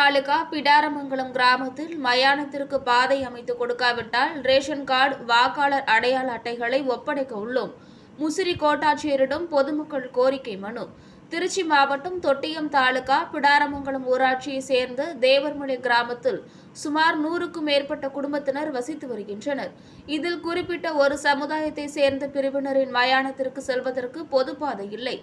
தாலுகா பிடாரமங்கலம் கிராமத்தில் மயானத்திற்கு பாதை அமைத்து கொடுக்காவிட்டால் ரேஷன் கார்டு வாக்காளர் அடையாள அட்டைகளை ஒப்படைக்க உள்ளோம். முசிறி கோட்டாட்சியரிடம் பொதுமக்கள் கோரிக்கை மனு. திருச்சி மாவட்டம் தொட்டியம் தாலுகா பிடாரமங்கலம் ஊராட்சியை சேர்ந்த தேவர்மலை கிராமத்தில் சுமார் நூறுக்கும் மேற்பட்ட குடும்பத்தினர் வசித்து வருகின்றனர். இதில் குறிப்பிட்ட ஒரு சமுதாயத்தை சேர்ந்த பிரிவினரின் மயானத்திற்கு செல்வதற்கு பொதுப்பாதை இல்லை.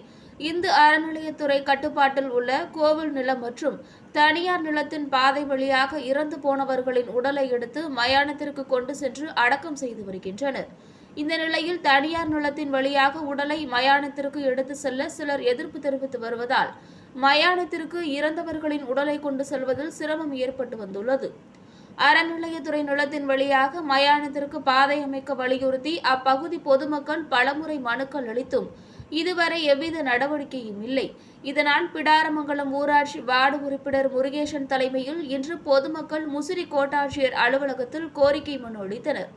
இந்து அறநிலையத்துறை கட்டுப்பாட்டில் உள்ள கோவில் நிலம் மற்றும் தனியார் நிலத்தின் பாதை வழியாக இறந்து போனவர்களின் உடலை எடுத்து மயானத்திற்கு கொண்டு சென்று அடக்கம் செய்து வருகின்றனர். இந்த நிலையில் தனியார் நிலத்தின் வழியாக உடலை மயானத்திற்கு எடுத்து செல்ல சிலர் எதிர்ப்பு தெரிவித்து வருவதால் மயானத்திற்கு இறந்தவர்களின் உடலை கொண்டு செல்வதில் சிரமம் ஏற்பட்டு வந்துள்ளது. அறநிலையத்துறை நிலத்தின் வழியாக மயானத்திற்கு பாதை அமைக்க வலியுறுத்தி அப்பகுதி பொதுமக்கள் பலமுறை மனுக்கள் அளித்தும் இதுவரை எவ்வித நடவடிக்கையும் இல்லை. இதனால் பிடாரமங்கலம் ஊராட்சி வார்டு உறுப்பினர் முருகேசன் தலைமையில் இன்று பொதுமக்கள் முசிறி கோட்டாட்சியர் அலுவலகத்தில் கோரிக்கை மனு அளித்தனர்.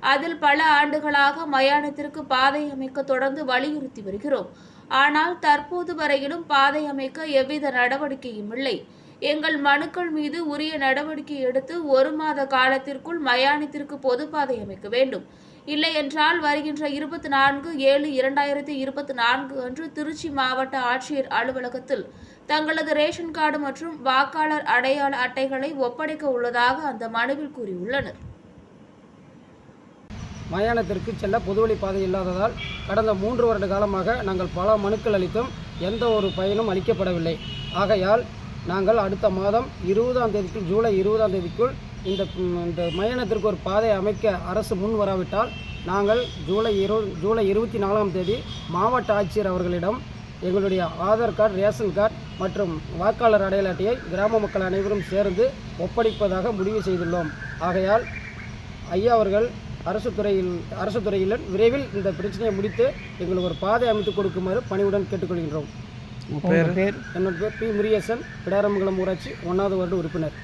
அதில் பல ஆண்டுகளாக மயானத்திற்கு பாதை அமைக்க தொடர்ந்து வலியுறுத்தி வருகிறோம். ஆனால் தற்போது வரையிலும் பாதை அமைக்க எவ்வித நடவடிக்கையும் இல்லை. எங்கள் மனுக்கள் மீது உரிய நடவடிக்கை எடுத்து ஒரு மாத காலத்திற்குள் மயானத்திற்கு பொதுப்பாதை அமைக்க வேண்டும். இல்லை என்றால் வருகின்ற இருபத்தி நான்கு ஏழு இரண்டாயிரத்தி இருபத்தி நான்கு அன்று திருச்சி மாவட்ட ஆட்சியர் அலுவலகத்தில் தங்களது ரேஷன் கார்டு மற்றும் வாக்காளர் அடையாள அட்டைகளை ஒப்படைக்க உள்ளதாக அந்த மனுவில் கூறியுள்ளனர். மயானத்திற்கு செல்ல பொதுவழி பாதை இல்லாததால் கடந்த மூன்று வருட காலமாக நாங்கள் பல மனுக்கள் அளித்தும் எந்த ஒரு பயனும் அளிக்கப்படவில்லை. ஆகையால் நாங்கள் அடுத்த மாதம் இருபதாம் தேதிக்குள் ஜூலை இருபதாம் தேதிக்குள் இந்த இந்த மயானத்திற்கு ஒரு பாதை அமைக்க அரசு முன் வராவிட்டால் நாங்கள் ஜூலை இரு ஜூலை இருபத்தி நாலாம் தேதி மாவட்ட ஆட்சியர் அவர்களிடம் எங்களுடைய ஆதார் கார்டு ரேஷன் கார்டு மற்றும் வாக்காளர் அடையாள அட்டையை கிராம மக்கள் அனைவரும் சேர்ந்து ஒப்படைப்பதாக முடிவு செய்துள்ளோம். ஆகையால் ஐயா அவர்கள் அரசு துறையில் அரசு துறையில் விரைவில் இந்த பிரச்சனையை முடித்து எங்களுக்கு ஒரு பாதை அமைத்து கொடுக்குமாறு பணிவுடன் கேட்டுக்கொள்கின்றோம். பேர்? என்னோட பேர் பி முரியசன் பிடாரமங்கலம் ஊராட்சி ஒன்றாவது வார்டு உறுப்பினர்.